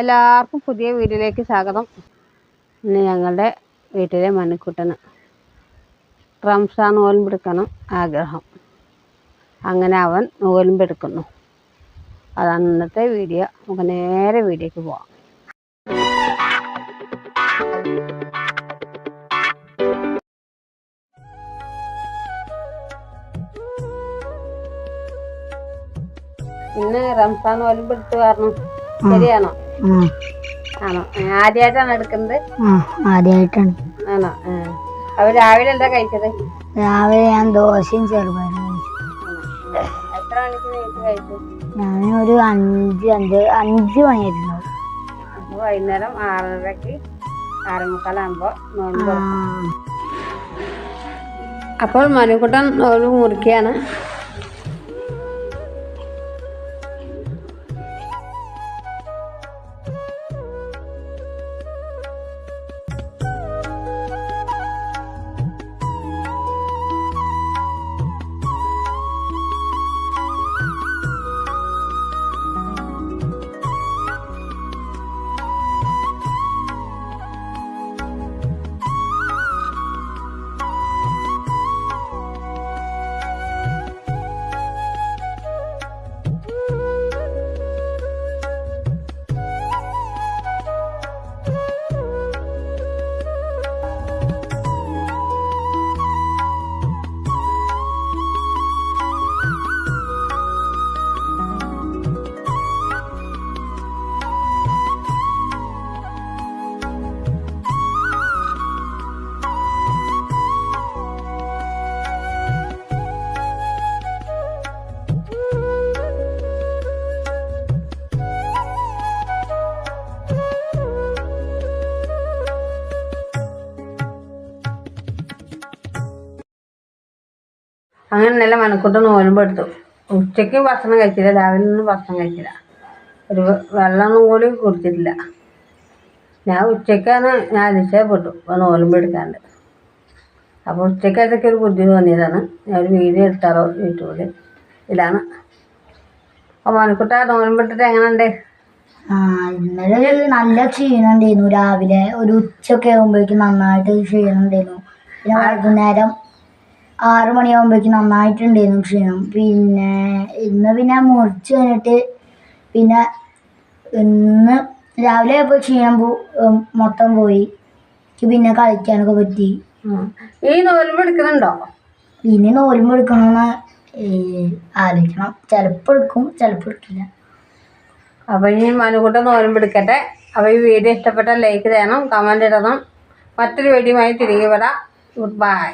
എല്ലാവർക്കും പുതിയ വീഡിയോയിലേക്ക് സ്വാഗതം. ഇന്ന് ഞങ്ങളുടെ വീട്ടിലെ മണിക്കുട്ടന് റംസാൻ നോൽമ്പെടുക്കണം ആഗ്രഹം. അങ്ങനെ അവൻ നോൽമ്പെടുക്കുന്നു അതാണ് ഇന്നത്തെ വീഡിയോ. നമുക്ക് നേരെ വീഡിയോക്ക് പോവാം. ഇന്ന് റംസാൻ നോൽമ്പെടുത്ത് കാരണം ശരിയാണോ? ആണോ? ആദ്യമായിട്ടാണ് എടുക്കുന്നത്? ആദ്യമായിട്ടാണ് ആണോ? ആ. അപ്പൊ രാവിലെ എന്താ കഴിച്ചത്? രാവിലെ ഞാൻ ദോശയും ചെറുപയറും. എത്ര മണിക്ക് കഴിച്ചു? ഞാൻ ഒരു അഞ്ച് അഞ്ച് അഞ്ച് മണിയായിട്ടുണ്ടാവും. അപ്പൊ വൈകുന്നേരം ആറരക്ക് ആറുമുക്കാലാകുമ്പോ നോമ്പ്. അപ്പോൾ മനുക്കുട്ടൻ ഒരു മുറിക്കുകയാണ് അങ്ങനെയല്ല മനുക്കുട്ടൻ നോലുമ്പോൾ എടുത്തു. ഉച്ചയ്ക്ക് ഭക്ഷണം കഴിച്ചില്ല രാവിലെ ഒന്നും ഭക്ഷണം കഴിച്ചില്ല. ഒരു വെള്ളമൊന്നും കൂടി കുടിച്ചിട്ടില്ല. ഞാൻ ഉച്ചയ്ക്കാണ് ഞാൻ അതിശയപ്പെട്ടു എടുക്കാണ്ട്. അപ്പോൾ ഉച്ചയ്ക്ക് അതൊക്കെ ഒരു ബുദ്ധി തോന്നിയതാണ്. ഞാൻ ഒരു വീഡിയോ എടുത്താറോ യൂട്യൂബിൽ. ഇതാണ്. അപ്പോൾ മനുക്കുട്ട നോമ്പെടുത്തിട്ട് എങ്ങനെയുണ്ട്? ആ ഇന്നലെ നല്ല ക്ഷീണം ഉണ്ടായിരുന്നു രാവിലെ ഒരു ഉച്ചയൊക്കെ ആകുമ്പോഴേക്കും നന്നായിട്ട് ക്ഷീണം ഉണ്ടായിരുന്നു പിന്നെ വൈകുന്നേരം ആറ് മണിയാകുമ്പോഴേക്കും നന്നായിട്ടുണ്ടായിരുന്നു ക്ഷീണം. പിന്നെ ഇന്ന് പിന്നെ മുറിച്ച് കഴിഞ്ഞിട്ട് പിന്നെ ഇന്ന് രാവിലെ ആയപ്പോൾ ക്ഷീണം പോ മൊത്തം പോയി. പിന്നെ കളിക്കാനൊക്കെ പറ്റി. ഈ നോലുമ്പ് എടുക്കുന്നുണ്ടോ? ഇനി നോലുമ്പ് എടുക്കണമെന്ന് ആലോചിക്കണം. ചിലപ്പോൾ എടുക്കും ചിലപ്പോൾ എടുക്കില്ല. അപ്പോൾ ഇനി മനുകൂട്ടം നോലുമ്പ് എടുക്കട്ടെ. അപ്പോൾ ഈ വീഡിയോ ഇഷ്ടപ്പെട്ട ലൈക്ക് ചെയ്യണം കമന്റ് ഇടണം. മറ്റൊരു വീഡിയോയുമായി തിരികെ വരാം. Good bye